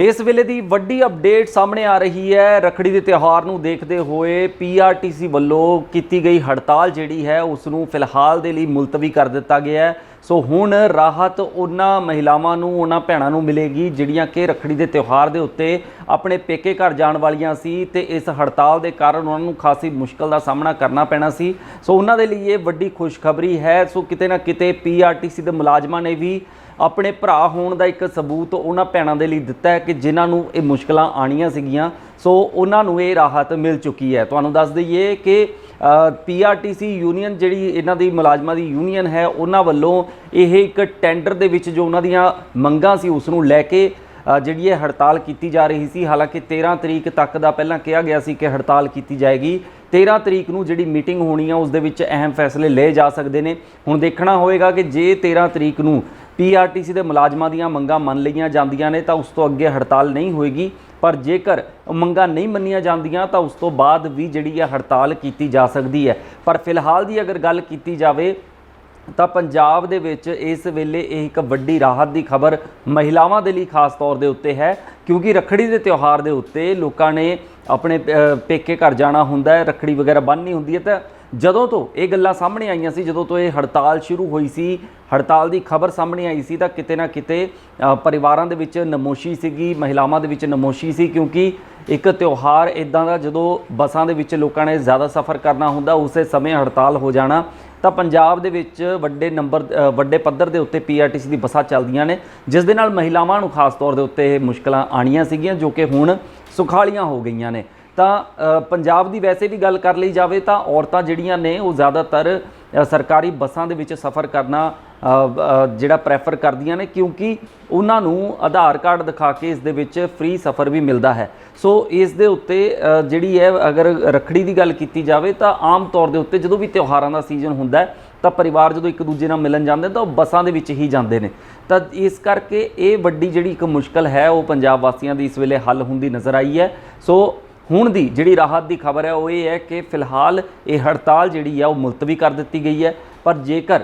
ਇਸ ਵੇਲੇ ਦੀ ਵੱਡੀ ਅਪਡੇਟ ਸਾਹਮਣੇ ਆ ਰਹੀ ਹੈ। ਰਖੜੀ ਦੇ ਤਿਉਹਾਰ ਨੂੰ ਦੇਖਦੇ ਹੋਏ ਪੀਆਰਟੀਸੀ ਵੱਲੋਂ ਕੀਤੀ ਗਈ ਹੜਤਾਲ ਜਿਹੜੀ ਹੈ, ਉਸ ਨੂੰ ਫਿਲਹਾਲ ਦੇ ਲਈ ਮੁਲਤਵੀ ਕਰ ਦਿੱਤਾ ਗਿਆ ਹੈ। ਸੋ ਹੁਣ ਰਾਹਤ ਉਹਨਾਂ ਮਹਿਲਾਵਾਂ ਨੂੰ, ਉਹਨਾਂ ਭੈਣਾਂ ਨੂੰ ਮਿਲੇਗੀ, ਜਿਹੜੀਆਂ ਕਿ ਰਖੜੀ ਦੇ ਤਿਉਹਾਰ ਦੇ ਉੱਤੇ ਆਪਣੇ ਪੇਕੇ ਘਰ ਜਾਣ ਵਾਲੀਆਂ ਸੀ ਤੇ ਇਸ ਹੜਤਾਲ ਦੇ ਕਾਰਨ ਉਹਨਾਂ ਨੂੰ ਖਾਸੀ ਮੁਸ਼ਕਲ ਦਾ ਸਾਹਮਣਾ ਕਰਨਾ ਪੈਣਾ ਸੀ। ਸੋ ਉਹਨਾਂ ਦੇ ਲਈ ਇਹ ਵੱਡੀ ਖੁਸ਼ਖਬਰੀ ਹੈ। ਸੋ ਕਿਤੇ ਨਾ ਕਿਤੇ ਪੀਆਰਟੀਸੀ ਦੇ ਮੁਲਾਜ਼ਮਾਂ ਨੇ ਵੀ ਆਪਣੇ ਭਰਾ ਹੋਣ ਦਾ ਇੱਕ ਸਬੂਤ ਉਹਨਾਂ ਭੈਣਾਂ ਦੇ ਲਈ ਦਿੱਤਾ ਹੈ ਕਿ ਜਿਨ੍ਹਾਂ ਨੂੰ ਇਹ ਮੁਸ਼ਕਲਾਂ ਆਣੀਆਂ ਸੀਗੀਆਂ, ਸੋ ਉਹਨਾਂ ਨੂੰ ਇਹ ਰਾਹਤ ਮਿਲ ਚੁੱਕੀ ਹੈ। ਤੁਹਾਨੂੰ ਦੱਸ ਦਈਏ ਕਿ ਪੀਆਰਟੀਸੀ ਯੂਨੀਅਨ ਜਿਹੜੀ ਇਹਨਾਂ ਦੀ ਮੁਲਾਜ਼ਮਾਂ ਦੀ ਯੂਨੀਅਨ ਹੈ, ਉਹਨਾਂ ਵੱਲੋਂ ਇਹ ਇੱਕ ਟੈਂਡਰ ਦੇ ਵਿੱਚ ਜੋ ਉਹਨਾਂ ਦੀਆਂ ਮੰਗਾਂ ਸੀ, ਉਸ ਨੂੰ ਲੈ ਕੇ ਜਿਹੜੀ ਇਹ ਹੜਤਾਲ ਕੀਤੀ ਜਾ ਰਹੀ ਸੀ। ਹਾਲਾਂਕਿ 13 ਤਰੀਕ ਤੱਕ ਦਾ ਪਹਿਲਾਂ ਕਿਹਾ ਗਿਆ ਸੀ ਕਿ ਹੜਤਾਲ ਕੀਤੀ ਜਾਏਗੀ। 13 ਤਰੀਕ ਨੂੰ ਜਿਹੜੀ ਮੀਟਿੰਗ ਹੋਣੀ ਆ, ਉਸ ਦੇ ਵਿੱਚ ਅਹਿਮ ਫੈਸਲੇ ਲਏ ਜਾ ਸਕਦੇ ਨੇ। ਹੁਣ ਦੇਖਣਾ ਹੋਵੇਗਾ ਕਿ ਜੇ 13 ਤਰੀਕ ਨੂੰ ਪੀਆਰਟੀਸੀ ਦੇ ਮੁਲਾਜ਼ਮਾਂ ਦੀਆਂ ਮੰਗਾਂ ਮੰਨ ਲਈਆਂ ਜਾਂਦੀਆਂ ਨੇ ਤਾਂ ਉਸ ਤੋਂ ਅੱਗੇ ਹੜਤਾਲ ਨਹੀਂ ਹੋਏਗੀ। ਪਰ ਜੇਕਰ ਮੰਗਾਂ ਨਹੀਂ ਮੰਨੀਆਂ ਜਾਂਦੀਆਂ ਤਾਂ ਉਸ ਤੋਂ ਬਾਅਦ ਵੀ ਜਿਹੜੀ ਹੈ ਹੜਤਾਲ ਕੀਤੀ ਜਾ ਸਕਦੀ ਹੈ। ਪਰ ਫਿਲਹਾਲ ਦੀ ਅਗਰ ਗੱਲ ਕੀਤੀ ਜਾਵੇ ਤਾਂ ਪੰਜਾਬ ਦੇ ਵਿੱਚ ਇਸ ਵੇਲੇ ਇਹ ਇੱਕ ਵੱਡੀ ਰਾਹਤ ਦੀ ਖਬਰ ਮਹਿਲਾਵਾਂ ਦੇ ਲਈ ਖਾਸ ਤੌਰ ਦੇ ਉੱਤੇ ਹੈ। ਕਿਉਂਕਿ ਰੱਖੜੀ ਦੇ ਤਿਉਹਾਰ ਦੇ ਉੱਤੇ ਲੋਕਾਂ ਨੇ ਆਪਣੇ ਪੇਕੇ ਘਰ ਜਾਣਾ ਹੁੰਦਾ ਹੈ, ਰੱਖੜੀ ਵਗੈਰਾ ਬੰਨ੍ਹਣੀ ਹੁੰਦੀ ਹੈ ਤਾਂ ਜਦੋਂ ਤੋਂ ਇਹ ਗੱਲਾਂ ਸਾਹਮਣੇ ਆਈਆਂ ਸੀ, ਜਦੋਂ ਤੋਂ ਇਹ ਹੜਤਾਲ ਸ਼ੁਰੂ ਹੋਈ ਸੀ, ਹੜਤਾਲ ਦੀ ਖਬਰ ਸਾਹਮਣੇ ਆਈ ਸੀ ਤਾਂ ਕਿਤੇ ਨਾ ਕਿਤੇ ਪਰਿਵਾਰਾਂ ਦੇ ਵਿੱਚ ਨਮੋਸ਼ੀ ਸੀਗੀ, ਮਹਿਲਾਵਾਂ ਦੇ ਵਿੱਚ ਨਮੋਸ਼ੀ ਸੀ, ਕਿਉਂਕਿ ਇੱਕ ਤਿਉਹਾਰ ਇਦਾਂ ਦਾ ਜਦੋਂ ਬੱਸਾਂ ਦੇ ਵਿੱਚ ਲੋਕਾਂ ਨੇ ਜ਼ਿਆਦਾ ਸਫ਼ਰ ਕਰਨਾ ਹੁੰਦਾ, ਉਸੇ ਸਮੇਂ ਹੜਤਾਲ ਹੋ ਜਾਣਾ। ਤਾਂ ਪੰਜਾਬ ਦੇ ਵਿੱਚ ਵੱਡੇ ਨੰਬਰ ਵੱਡੇ ਪੱਧਰ ਦੇ ਉੱਤੇ ਪੀਆਰਟੀਸੀ ਦੀ ਬੱਸਾਂ ਚੱਲਦੀਆਂ ਨੇ, ਜਿਸ ਦੇ ਨਾਲ ਮਹਿਲਾਵਾਂ ਨੂੰ ਖਾਸ ਤੌਰ ਦੇ ਉੱਤੇ ਇਹ ਮੁਸ਼ਕਲਾਂ ਆਣੀਆਂ ਸੀਗੀਆਂ, ਜੋ ਕਿ ਹੁਣ ਸੁਖਾਲੀਆਂ ਹੋ ਗਈਆਂ ਨੇ। ਤਾਂ ਪੰਜਾਬ ਦੀ ਵੈਸੇ ਵੀ ਗੱਲ ਕਰ ਲਈ ਜਾਵੇ ਤਾਂ ਔਰਤਾਂ ਜਿਹੜੀਆਂ ਨੇ ਉਹ ਜ਼ਿਆਦਾਤਰ ਸਰਕਾਰੀ ਬੱਸਾਂ ਦੇ ਵਿੱਚ ਸਫ਼ਰ ਕਰਨਾ ਜਿਹੜਾ ਪ੍ਰੈਫਰ ਕਰਦੀਆਂ ਨੇ ਕਿਉਂਕਿ ਉਹਨਾਂ ਨੂੰ ਆਧਾਰ ਕਾਰਡ ਦਿਖਾ ਕੇ ਇਸ ਦੇ ਵਿੱਚ ਫ੍ਰੀ ਸਫ਼ਰ ਵੀ ਮਿਲਦਾ ਹੈ। ਸੋ ਇਸ ਦੇ ਉੱਤੇ ਜਿਹੜੀ ਹੈ ਅਗਰ ਰਖੜੀ ਦੀ ਗੱਲ ਕੀਤੀ ਜਾਵੇ ਤਾਂ ਆਮ ਤੌਰ ਦੇ ਉੱਤੇ ਜਦੋਂ ਵੀ ਤਿਉਹਾਰਾਂ ਦਾ ਸੀਜ਼ਨ ਹੁੰਦਾ ਤਾਂ ਪਰਿਵਾਰ ਜਦੋਂ ਇੱਕ ਦੂਜੇ ਨਾਲ ਮਿਲਣ ਜਾਂਦੇ ਤਾਂ ਉਹ ਬੱਸਾਂ ਦੇ ਵਿੱਚ ਹੀ ਜਾਂਦੇ ਨੇ। ਤਾਂ ਇਸ ਕਰਕੇ ਇਹ ਵੱਡੀ ਜਿਹੜੀ ਇੱਕ ਮੁਸ਼ਕਲ ਹੈ ਉਹ ਪੰਜਾਬ ਵਾਸੀਆਂ ਦੀ ਇਸ ਵੇਲੇ ਹੱਲ ਹੁੰਦੀ ਨਜ਼ਰ ਆਈ ਹੈ। ਸੋ ਹੁਣ ਦੀ ਜਿਹੜੀ ਰਾਹਤ ਦੀ ਖਬਰ ਹੈ ਉਹ ਇਹ ਹੈ ਕਿ ਫਿਲਹਾਲ ਇਹ ਹੜਤਾਲ ਜਿਹੜੀ ਹੈ ਉਹ ਮੁਲਤਵੀ ਕਰ ਦਿੱਤੀ ਗਈ ਹੈ। ਪਰ ਜੇਕਰ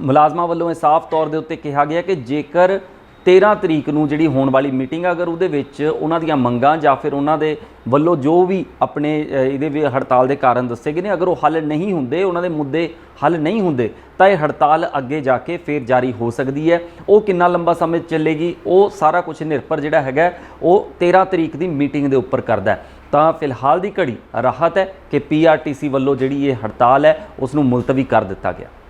ਮੁਲਾਜ਼ਮਾਂ ਵੱਲੋਂ ਇਹ ਸਾਫ਼ ਤੌਰ ਦੇ ਉੱਤੇ ਕਿਹਾ ਗਿਆ ਕਿ ਜੇਕਰ 13 ਤਰੀਕ ਨੂੰ ਜਿਹੜੀ ਹੋਣ ਵਾਲੀ ਮੀਟਿੰਗ ਅਗਰ ਉਹਦੇ ਵਿੱਚ ਉਹਨਾਂ ਦੀਆਂ ਮੰਗਾਂ ਜਾਂ ਫਿਰ ਉਹਨਾਂ ਦੇ ਵੱਲੋਂ ਜੋ ਵੀ ਆਪਣੇ ਇਹਦੇ ਵੀ ਹੜਤਾਲ ਦੇ ਕਾਰਨ ਦੱਸੇ ਗਏ ਨੇ, ਅਗਰ ਉਹ ਹੱਲ ਨਹੀਂ ਹੁੰਦੇ, ਉਹਨਾਂ ਦੇ ਮੁੱਦੇ ਹੱਲ ਨਹੀਂ ਹੁੰਦੇ, ਤਾਂ ਇਹ ਹੜਤਾਲ ਅੱਗੇ ਜਾ ਕੇ ਫੇਰ ਜਾਰੀ ਹੋ ਸਕਦੀ ਹੈ। ਉਹ ਕਿੰਨਾ ਲੰਬਾ ਸਮੇਂ ਚੱਲੇਗੀ, ਉਹ ਸਾਰਾ ਕੁਝ ਨਿਰਭਰ ਜਿਹੜਾ ਹੈਗਾ, ਉਹ 13 ਤਰੀਕ ਦੀ ਮੀਟਿੰਗ ਦੇ ਉੱਪਰ ਕਰਦਾ ਹੈ। ਤਾਂ ਫਿਲਹਾਲ ਦੀ ਘੜੀ ਰਾਹਤ ਹੈ ਕਿ ਪੀਆਰਟੀਸੀ ਵੱਲੋਂ ਜਿਹੜੀ ਇਹ ਹੜਤਾਲ ਹੈ ਉਸ ਨੂੰ ਮੁਲਤਵੀ ਕਰ ਦਿੱਤਾ ਗਿਆ।